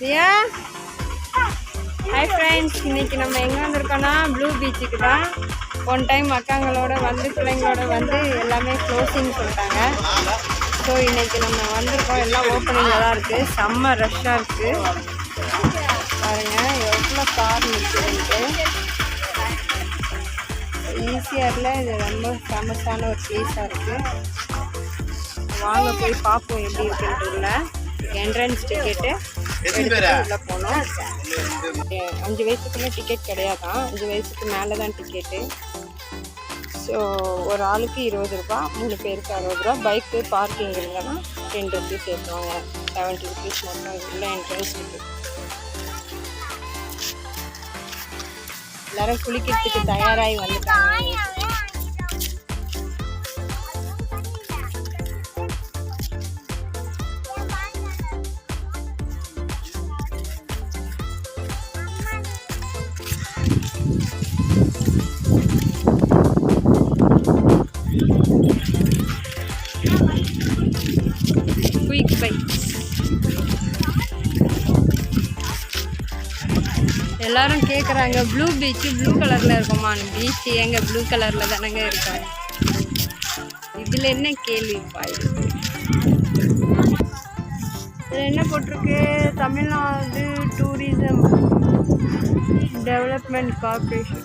Riya hi friends இன்னைக்கு நம்ம எங்கே வந்திருக்கோன்னா ப்ளூ பீச்சுக்கு தான். ஒன் டைம் அக்காங்களோட வந்து பிள்ளைங்களோட வந்து எல்லாமே க்ளோசிங் சொல்லிட்டாங்க. ஸோ இன்னைக்கு நம்ம வந்திருக்கோம். எல்லாம் ஓப்பனிங்கில் தான் இருக்குது செம்ம ரஷ்ஷாக இருக்குது பாருங்கள் எவ்வளோ கார் நிற்குதுன்ட்டு ஈஸியாரில் இது ரொம்ப ஃபேமஸான ஒரு ப்ளேஸாக இருக்குது வாங்க போய் பார்ப்போம் எப்படி இருக்குன்ட்டு உள்ள. என்ட்ரன்ஸ் டிக்கெட்டு உள்ளே போனோம். அஞ்சு வயசுக்குள்ள டிக்கெட் கிடையாதான். அஞ்சு வயசுக்கு மேலே தான் டிக்கெட்டு ஸோ ஒரு ஆளுக்கு இருபது ரூபா மூணு பேருக்கு அறுபது ரூபா. பைக்கு பார்க்கிங் இல்லைன்னா டென் ருபீஸ் ஏற்றுவாங்க செவன்ட்டி ருபீஸ் மட்டும் உள்ள என்ட்ரன்ஸ் இருக்குது எல்லாரும் குளிக்கிறதுக்கு தயாராகி வந்துட்டாங்க. எல்லாரும் கேட்குறாங்க ப்ளூ பீச் ப்ளூ கலரில் இருக்குமா பீச் எங்க ப்ளூ கலரில் தானங்க இருக்கா இதில் என்ன கேள்வி பாய் இதில் என்ன போட்டிருக்கு? தமிழ்நாடு டூரிசம் டெவலப்மெண்ட் கார்பரேஷன்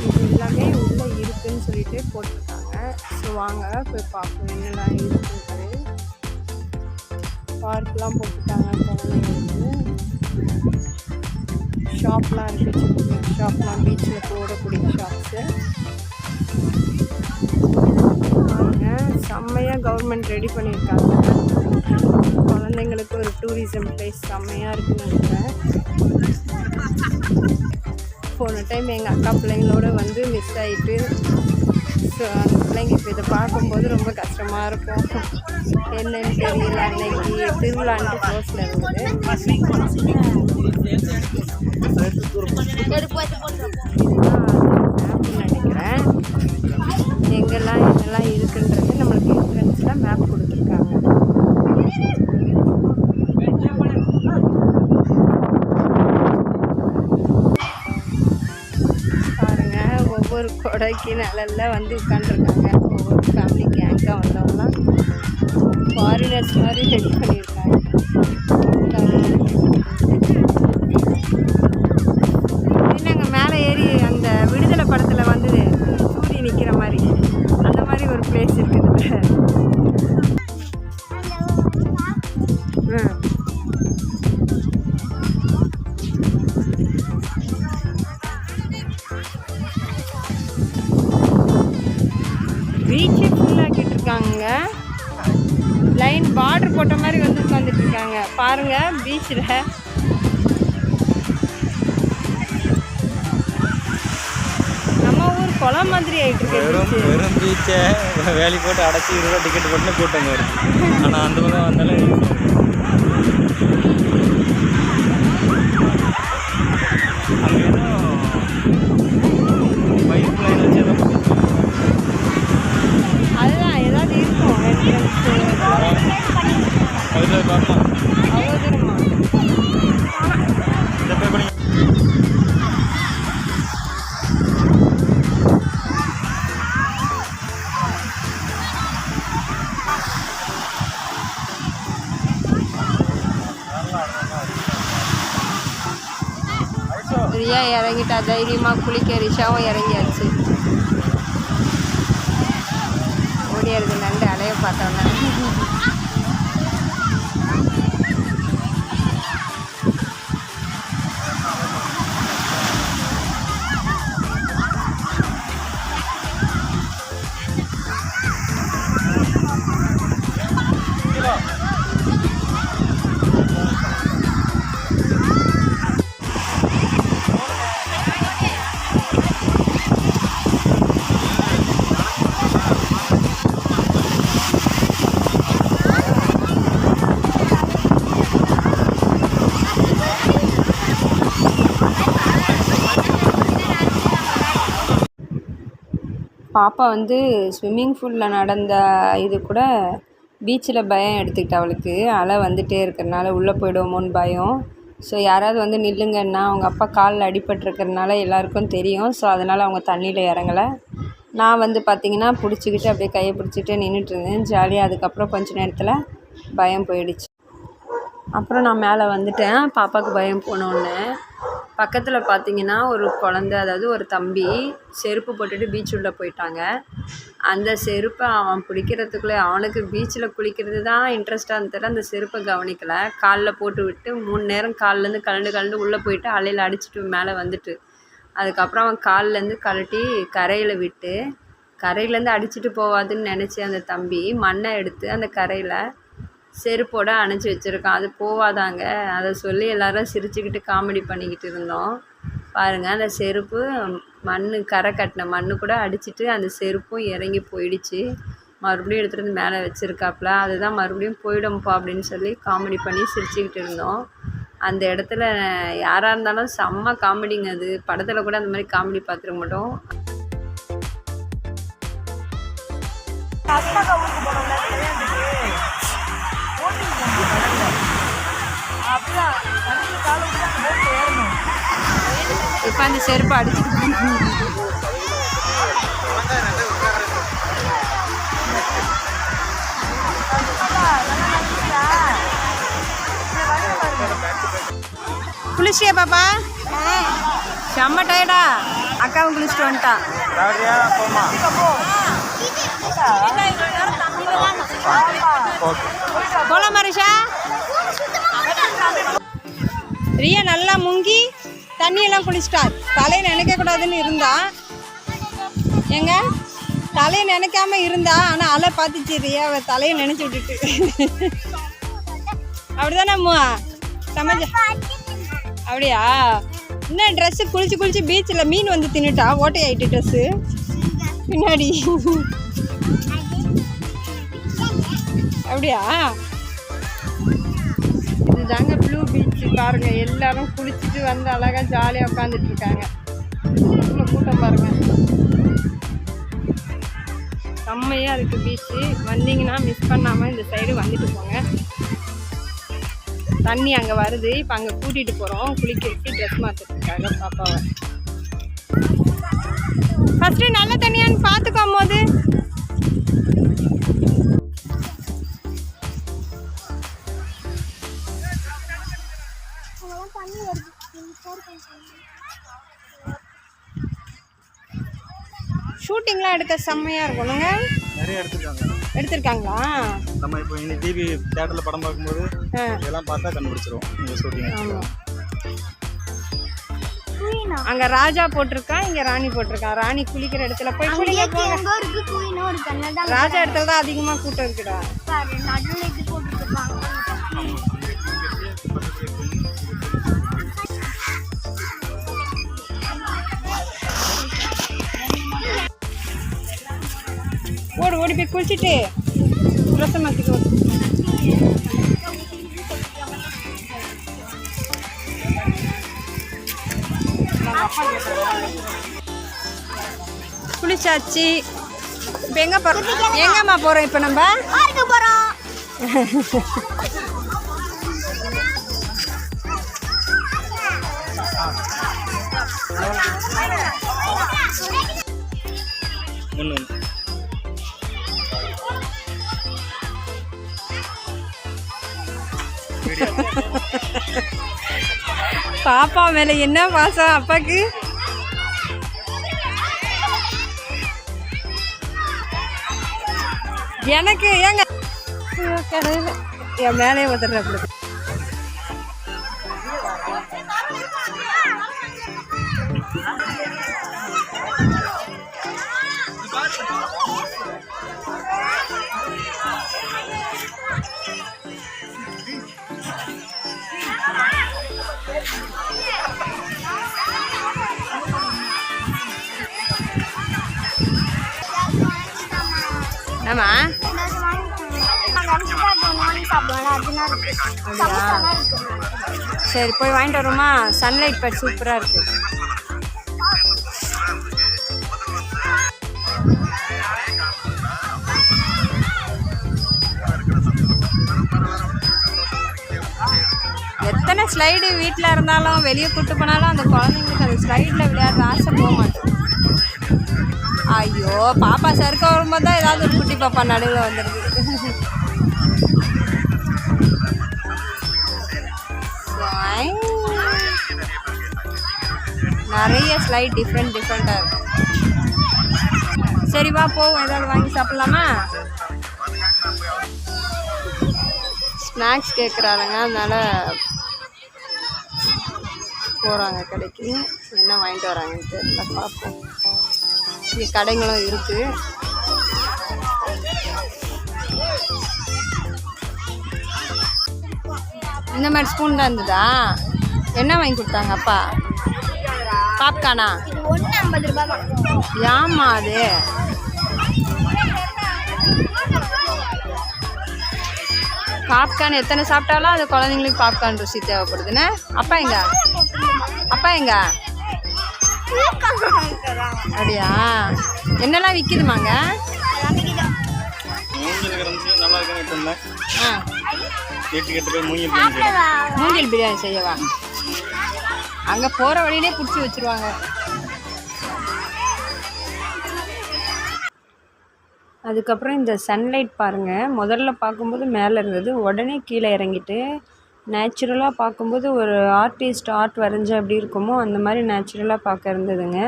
இது எல்லாமே உள்ளே இருக்குன்னு சொல்லிட்டு போட்டிருக்கேன் ஸோ வாங்க போய் பார்ப்போம். என்னெல்லாம் இருக்குன்றது பார்க்லாம் போட்டுட்டாங்க குழந்தைங்களுக்கு. ஷாப்லாம் இருக்குது சின்ன ஷாப்லாம் பீச்சில் போடக்கூடிய ஷாப்ஸு வாங்க செம்மையாக கவர்மெண்ட் ரெடி பண்ணியிருக்காங்க. குழந்தைங்களுக்கு ஒரு டூரிசம் பிளேஸ் செம்மையாக இருக்குன்னு நினைக்கிறேன். போன டைம் எங்கள் அக்கா பிள்ளைங்களோட வந்து மிஸ் ஆகிட்டு ஸோ அந்த பிள்ளைங்க இப்போ இதை பார்க்கும்போது ரொம்ப கஷ்டமாக இருக்கும் என்னன்னு தெரியல. அன்னைக்கு திருவிழான்ட்டு க்ளோஸில் இருந்தது. நினைக்கிறேன். எங்கெல்லாம் என்னெல்லாம் இருக்குன்றது நம்மளுக்கு என்ட்ரன்ஸில் மேப் கொடுத்துருக்காங்க பாருங்க ஒவ்வொரு கொடைக்கு நிழல்ல வந்து உட்காந்துருக்காங்க ஒவ்வொரு ஃபேமிலி கேங்காக வந்தவங்களாம் ஃபாரினர்ஸ் மாதிரி ரெடி பண்ணியிருக்காங்க. என்னங்க மேலே ஏறி அந்த விடுதலை படத்தில் வந்தது சூரிய நிற்கிற மாதிரி. அந்த மாதிரி ஒரு பிளேஸ் இருக்குது. பீச்சை ஃபுல்லாக்கிட்டு இருக்காங்க லைன் பார்டர் போட்ட மாதிரி வந்து உட்காந்துட்டு இருக்காங்க பாருங்க பீச்சில் நம்ம ஊர் குளம் மாதிரி ஆயிட்டு இருக்கு வெறும் பீச்சை வேலி போட்டு அடைச்சி இருபது ரூபா டிக்கெட் போட்டு கூட்டம் வரும் ஆனால் அந்த பக்கம் வந்தாலும் இறங்கிட்டா தைரியமாக குளிக்க ரிஷாவும் இறங்கியாச்சு पाता है பாப்பா வந்து ஸ்விம்மிங் ஃபூலில் நடந்த இது கூட பீச்சில் பயம் எடுத்துக்கிட்டா அவளுக்கு. அலை வந்துகிட்டே இருக்கிறனால உள்ளே போயிடுவோமோன்னு பயம். ஸோ யாராவது வந்து நில்லுங்கன்னா அவங்க அப்பா காலில் அடிபட்டிருக்கறனால எல்லாருக்கும் தெரியும். ஸோ அதனால் அவங்க தண்ணியில் இறங்கலை. நான் வந்து பார்த்திங்கன்னா பிடிச்சிக்கிட்டு அப்படியே கையை பிடிச்சிட்டு நின்றுட்டு இருந்தேன். ஜாலியாக அதுக்கப்புறம் கொஞ்ச நேரத்தில் பயம் போயிடுச்சு. அப்புறம் நான் மேலே வந்துட்டேன். பாப்பாவுக்கு பயம் போனோடனே பக்கத்தில் பார்த்தீங்கன்னா ஒரு குழந்த அதாவது ஒரு தம்பி செருப்பு போட்டுட்டு பீச் உள்ளே போயிட்டாங்க. அந்த செருப்பை அவன் பிடிக்கிறதுக்குள்ளே அவனுக்கு பீச்சில் குளிக்கிறது தான் இன்ட்ரெஸ்ட்டாக இருந்தது. அந்த செருப்பை கவனிக்கலை. காலில் போட்டு விட்டு மூணு நேரம் கால்லேருந்து கலண்டு கலண்டு உள்ளே போயிட்டு அலையில் அடிச்சிட்டு மேலே வந்துட்டு. அதுக்கப்புறம் அவன் கால்லேருந்து கழட்டி கரையில் விட்டு கரையிலேருந்து அடிச்சிட்டு போவாதுன்னு நினச்சி அந்த தம்பி மண்ணை எடுத்து அந்த கரையில் செருப்போட அணைச்சி வச்சுருக்கான் அது போவாதாங்க. அதை சொல்லி எல்லாரும் சிரிச்சுக்கிட்டு காமெடி பண்ணிக்கிட்டு இருந்தோம். பாருங்கள் அந்த செருப்பு மண் கரை கட்டின மண்ணு கூட அடிச்சிட்டு அந்த செருப்பும் இறங்கி போயிடுச்சு. மறுபடியும் எடுத்துகிட்டு வந்து மேலே வச்சுருக்காப்புல. அதுதான் மறுபடியும் போயிடும்ப்பா அப்படின்னு சொல்லி காமெடி பண்ணி சிரிச்சுக்கிட்டு இருந்தோம். அந்த இடத்துல யாராக இருந்தாலும் செம்ம காமெடிங்க அது. படத்தில் கூட அந்த மாதிரி காமெடி பார்த்துருக்க மாட்டோம். இப்போ அந்த செருப்பு அடிச்சுட்டு குளிச்சியா பாப்பா? செம்ம டயர்டா அக்காவும் குளிச்சுட்டு வந்துட்டா. போலாம் மரிஷா. ரியா நல்லா முங்கி தண்ணியெல்லாம் குளிச்சிட்டா தலையை நினைக்க கூடாதுன்னு இருந்தா. எங்க தலையை நினைக்காம இருந்தா ஆனா அலை பார்த்துச்சு ரியா தலையை நினைச்சு விட்டுட்டு. அப்படிதானே அம்மா? சமைச்ச அப்படியா? என்ன ட்ரெஸ்ஸு குளிச்சு குளிச்சு பீச்சில் மீன் வந்து தின்னுட்டா? ஓட்டை ஆயிட்டு ட்ரெஸ்ஸு பின்னாடி. அப்படியா? இதுதாங்க ப்ளூ பீச் பாருங்க எல்லாரும் குளிச்சுட்டு வந்து அழகாக ஜாலியாக உட்காந்துட்டு இருக்காங்க இவ்வளோ கூட்டம் பாருங்க. செம்மையாக இருக்குது பீச்சு வந்தீங்கன்னா மிஸ் பண்ணாமல் இந்த சைடு வந்துட்டு போங்க. தண்ணி அங்கே வருது. இப்போ அங்கே கூட்டிகிட்டு போகிறோம் குளிக்க வச்சு ட்ரெஸ் மாற்றுறதுக்காக பாப்பாவை. ஃபஸ்ட்டு நல்ல தண்ணியான்னு பார்த்துக்கும் போது. ஷூட்டிங்லாம் எடுக்க செம்மையாக இருக்கணுங்க நிறைய எடுத்துருக்காங்க. எடுத்திருக்காங்களா? நம்ம இப்போ இன்னைக்கு டிவி தேட்டரில் படம் பார்க்கும்போது இதெல்லாம் பார்த்தா கண்டுபிடிச்சிரும் இந்த ஷூட்டிங் ஆமாம் அங்க ராஜா போட்டிருக்கா இங்க ராணி போட்டிருக்கா? ராணி குளிக்கிற இடத்துல போய் குளிக்க போங்க. ராஜா இடத்துல தான் அதிகமா கூட்டம் இருக்குடா. ஓடு ஓடி போய் குளிச்சுட்டு ட்ரெஸ்ஸை மாற்றிக்கோ குளிச்சாச்சு. இப்போ எங்கே போகிறோம் எங்கம்மா போகிறோம் இப்போ நம்ம? பார்க்க போறோம். ஒன்று பாப்பா மேலே என்ன பாசம் அப்பாக்கு? எனக்கு ஏங்க. என் மேலே வந்துடுற அப்படி. ஆமா? சரி போய் வாங்கிட்டு வருமா சன்லைட் பேட் சூப்பராக இருக்கு. எத்தனை ஸ்லைடு வீட்டில் இருந்தாலும் வெளியே கூட்டு போனாலும் அந்த குழந்தைங்களுக்கு அந்த ஸ்லைடில் விளையாடுற ஆசை போக மாட்டேங்குது. ஐயோ பாப்பா சறுக்க வரும்போது தான் ஏதாவது ஒரு குட்டி பாப்பா நடுவில் வந்துடுது நிறைய ஸ்லைட் டிஃப்ரெண்ட் டிஃப்ரெண்ட்டாக இருக்கும் சரி வா போவோம். ஏதாவது வாங்கி சாப்பிட்லாமா? ஸ்நாக்ஸ் கேட்குறாருங்க அதனால் போகிறாங்க கடைக்கு. என்ன வாங்கிட்டு வராங்கன்னு தெரியல பார்ப்போம் இங்கே கடைங்களும் இருக்குது இந்த மாதிரி ஸ்பூன் தான் இருந்ததா? என்ன வாங்கி கொடுத்தாங்க அப்பா? பாப்கானா? இது ஏம்மா அது? பாப்கார்ன் எத்தனை சாப்பிட்டாலும் அது குழந்தைங்களுக்கு பாப்கார்ன் ருசி தேவைப்படுதுன்னு அப்பா எங்க? அப்பா எங்க? அப்படியா? என்னெல்லாம் விற்கிதுமாங்க மூங்கில் பிரியாணி செய்யவா? அங்கே போகிற வழியிலே பிடிச்சி வச்சிருவாங்க. அதுக்கப்புறம் இந்த சன்லைட் பாருங்கள் முதல்ல பார்க்கும்போது மேலே இருந்தது. உடனே கீழே இறங்கிட்டு நேச்சுரலாக பார்க்கும்போது ஒரு ஆர்டிஸ்ட் ஆர்ட் வரைஞ்சா எப்படி இருக்குமோ அந்த மாதிரி நேச்சுரலாக பார்க்க இருந்ததுங்க.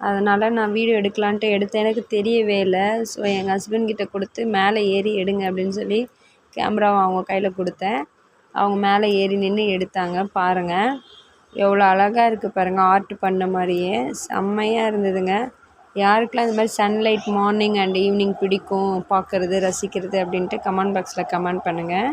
அதனால் நான் வீடியோ எடுக்கலான்ட்டு எடுத்தேன். எனக்கு தெரியவே இல்லை. ஸோ எங்கள் ஹஸ்பண்ட் கிட்ட கொடுத்து மேலே ஏறி எடுங்க அப்படின்னு சொல்லி கேமராவை அவங்க கையில் கொடுத்தேன். அவங்க மேலே ஏறி நின்று எடுத்தாங்க. பாருங்கள் எவ்வளோ அழகாக இருக்குது பாருங்கள் ஆர்ட் பண்ண மாதிரியே. செம்மையாக இருந்ததுங்க. யாருக்கெல்லாம் இந்த மாதிரி சன்லைட் மார்னிங் அண்ட் ஈவினிங் பிடிக்கும் பார்க்குறது ரசிக்கிறது அப்படின்ட்டு கமெண்ட் பாக்ஸில் கமெண்ட் பண்ணுங்கள்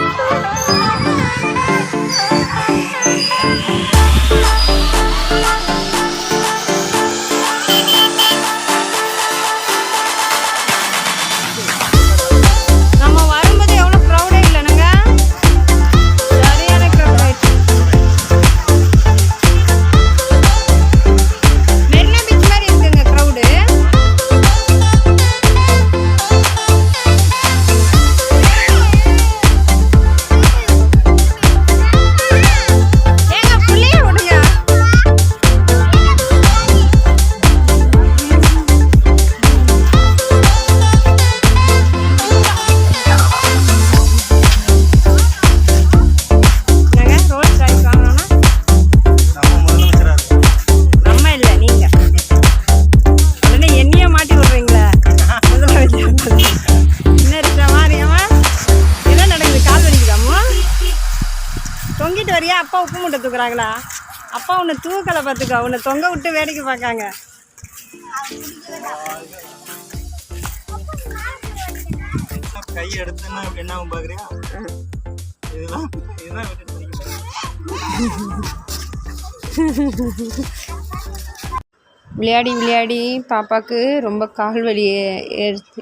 தூக்குறாங்களா? அப்பா உன்னை தூக்கலை பார்த்துக்கோ உன்னை தொங்க விட்டு வேடிக்கை பார்க்காங்க. கை எடுத்துன்னா என்ன பார்க்குறியா? இதெல்லாம் இதெல்லாம் விளையாடி விளையாடி பாப்பாவுக்கு ரொம்ப கால் வலி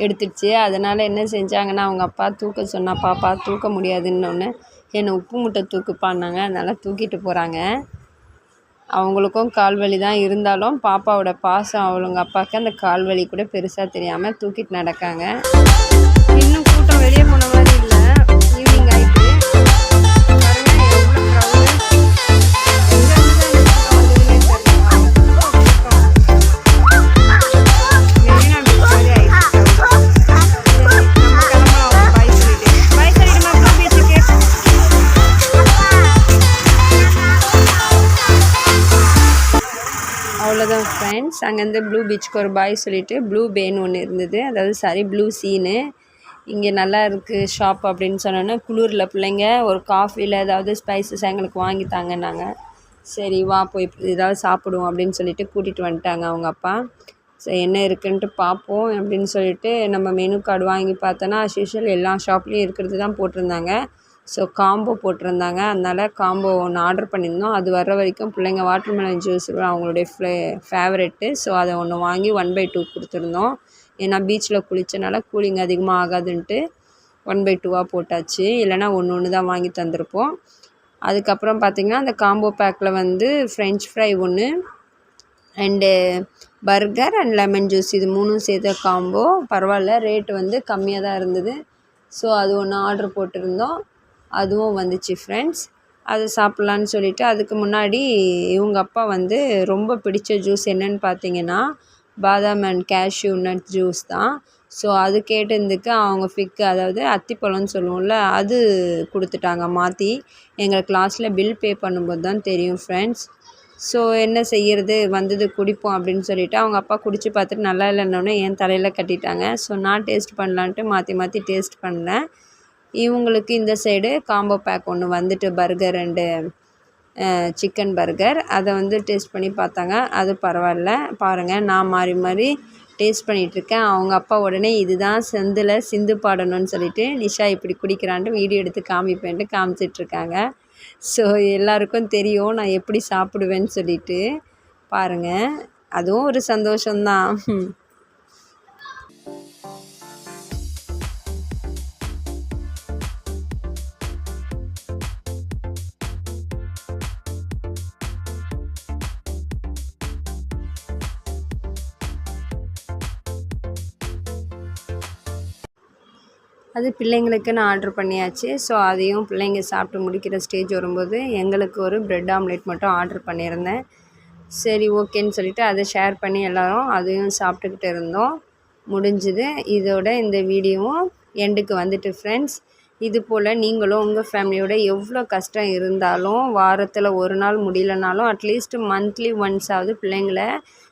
எடுத்துடுச்சு. அதனால் என்ன செஞ்சாங்கன்னா அவங்க அப்பா தூக்க சொன்னா பாப்பா தூக்க முடியாதுன்னொன்னே என்னை உப்பு மூட்டை தூக்குப்பான்னாங்க அதனால் தூக்கிட்டு போகிறாங்க அவங்களுக்கும் கால் வலி தான் இருந்தாலும் பாப்பாவோட பாசம் அவளுங்க அப்பாவுக்கு அந்த கால் வலி கூட பெருசாக தெரியாமல் தூக்கிட்டு நடக்காங்க. இன்னும் கூட்டம் வெளியே போனவங்க ஃப்ரெண்ட்ஸ் அங்கேருந்து ப்ளூ பீச்சுக்கு ஒரு பாய் சொல்லிட்டு ப்ளூ பேன்னு ஒன்று இருந்தது. அதாவது சாரி ப்ளூ சீனு இங்கே நல்லா இருக்குது ஷாப் அப்படின்னு சொன்னோன்னே குளிரில் பிள்ளைங்க ஒரு காஃபியில் ஏதாவது ஸ்பைசஸ் எங்களுக்கு வாங்கி தாங்கன்னாங்க. சரி வா போய் ஏதாவது சாப்பிடுவோம் அப்படின்னு சொல்லிட்டு கூட்டிகிட்டு வந்துட்டாங்க அவங்க அப்பா. சரி என்ன இருக்குன்ட்டு பார்ப்போம் அப்படின்னு சொல்லிட்டு நம்ம மெனு கார்டு வாங்கி பார்த்தோன்னா அஸ்யூஷுவல் எல்லா ஷாப்லேயும் இருக்கிறது தான் போட்டிருந்தாங்க. ஸோ காம்போ போட்டிருந்தாங்க. அதனால் காம்போ ஒன்று ஆர்டர் பண்ணியிருந்தோம். அது வர்ற வரைக்கும் பிள்ளைங்க வாட்டர்மெலன் ஜூஸ் அவங்களுடைய ஃப்ளே ஃபேவரெட்டு ஸோ அதை ஒன்று வாங்கி ஒன் பை டூ கொடுத்துருந்தோம். ஏன்னா பீச்சில் குளித்தனால கூலிங் அதிகமாக ஆகாதுன்ட்டு ஒன் பை டூவாக போட்டாச்சு. இல்லைனா ஒன்று ஒன்று தான் வாங்கி தந்திருப்போம். அதுக்கப்புறம் பார்த்திங்கன்னா அந்த காம்போ பேக்கில் வந்து ஃப்ரெஞ்ச் ஃப்ரை ஒன்று and burger and lemon juice இது மூணும் சேர்த்த காம்போ பரவாயில்ல ரேட்டு வந்து கம்மியாக தான் இருந்தது. ஸோ அது ஒன்று ஆர்டர் போட்டிருந்தோம். அதுவும் வந்துச்சு ஃப்ரெண்ட்ஸ் அது சாப்பிட்லான்னு சொல்லிவிட்டு அதுக்கு முன்னாடி இவங்க அப்பா வந்து ரொம்ப பிடிச்ச ஜூஸ் என்னன்னு பார்த்தீங்கன்னா பாதாம் அண்ட் கேஷ்யூ நட் ஜூஸ் தான். ஸோ அது கேட்டிருந்துக்கு அவங்க ஃபிக்கு அதாவது அத்திப்பழம்னு சொல்லுவோம்ல அது கொடுத்துட்டாங்க மாற்றி எங்கள் கிளாஸில் பில் பே பண்ணும்போது தான் தெரியும் ஃப்ரெண்ட்ஸ் ஸோ என்ன செய்யறது வந்தது குடிப்போம் அப்படின்னு சொல்லிவிட்டு அவங்க அப்பா குடிச்சு பார்த்துட்டு நல்லா இல்லைன்னொன்னே என் தலையில் கட்டிட்டாங்க. ஸோ நான் டேஸ்ட் பண்ணலான்ட்டு மாற்றி மாற்றி டேஸ்ட் பண்ணேன். இவங்களுக்கு இந்த சைடு காம்போ பேக் ஒன்று வந்துட்டு பர்கர் அண்டு சிக்கன் பர்கர் அதை வந்து டேஸ்ட் பண்ணி பார்த்தாங்க. அது பரவாயில்ல. பாருங்கள் நான் மாறி மாறி டேஸ்ட் பண்ணிகிட்ருக்கேன் அவங்க அப்பா உடனே இதுதான் செந்தில் சிந்து பாடணும்னு சொல்லிட்டு நிஷா இப்படி குடிக்கிறான்ட்டு வீடியோ எடுத்து காமிப்பேன்ட்டு காமிச்சிட்ருக்காங்க ஸோ எல்லாருக்கும் தெரியும் நான் எப்படி சாப்பிடுவேன்னு சொல்லிட்டு. பாருங்கள் அதுவும் ஒரு சந்தோஷம்தான். அது பிள்ளைங்களுக்குன்னு ஆர்டர் பண்ணியாச்சு. ஸோ அதையும் பிள்ளைங்க சாப்பிட்டு முடிக்கிற ஸ்டேஜ் வரும்போது எங்களுக்கு ஒரு ப்ரெட் ஆம்லேட் மட்டும் ஆர்டர் பண்ணியிருந்தேன். சரி ஓகேன்னு சொல்லிவிட்டு அதை ஷேர் பண்ணி எல்லோரும் அதையும் சாப்பிட்டுக்கிட்டு இருந்தோம். முடிஞ்சுது. இதோட இந்த வீடியோவும் எண்டுக்கு வந்துட்டு ஃப்ரெண்ட்ஸ் இது போல் நீங்களும் உங்கள் ஃபேமிலியோட எவ்வளோ கஷ்டம் இருந்தாலும் வாரத்தில் ஒரு நாள் முடியலனாலும் அட்லீஸ்ட் மந்த்லி ஒன்ஸாவது பிள்ளைங்கள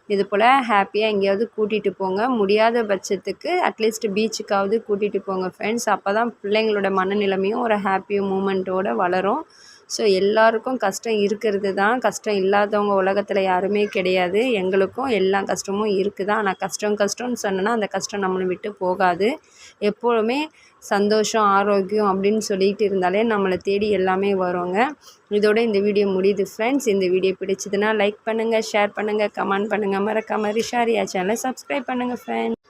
இது போல் ஹாப்பியாக எங்கேயாவது கூட்டிகிட்டு போங்க. முடியாத பட்சத்துக்கு அட்லீஸ்ட் பீச்சுக்காவது கூட்டிகிட்டு போங்க ஃப்ரெண்ட்ஸ் அப்போ தான் பிள்ளைங்களோட மனநிலைமையும் ஒரு ஹாப்பி மூமெண்ட்டோடு வளரும். ஸோ எல்லாருக்கும் கஷ்டம் இருக்கிறது தான். கஷ்டம் இல்லாதவங்க உலகத்தில் யாருமே கிடையாது. எங்களுக்கும் எல்லா கஷ்டமும் இருக்குது தான் ஆனால் கஷ்டம் கஷ்டம்னு சொன்னோன்னா அந்த கஷ்டம் நம்மளை விட்டு போகாது. எப்போதுமே சந்தோஷம் ஆரோக்கியம் அப்படின்னு சொல்லிக்கிட்டு இருந்தாலே நம்மளை தேடி எல்லாமே வருங்க. இதோட இந்த வீடியோ முடியுது ஃப்ரெண்ட்ஸ் இந்த வீடியோ பிடிச்சதுன்னா லைக் பண்ணுங்கள் ஷேர் பண்ணுங்கள் கமெண்ட் பண்ணுங்கள் மறக்காம ரிஷாரியா சேனலை சப்ஸ்கிரைப் பண்ணுங்கள் ஃப்ரெண்ட்ஸ்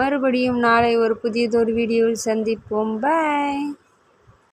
மறுபடியும் நாளை ஒரு புதியதொரு வீடியோவில் சந்திப்போம். பாய்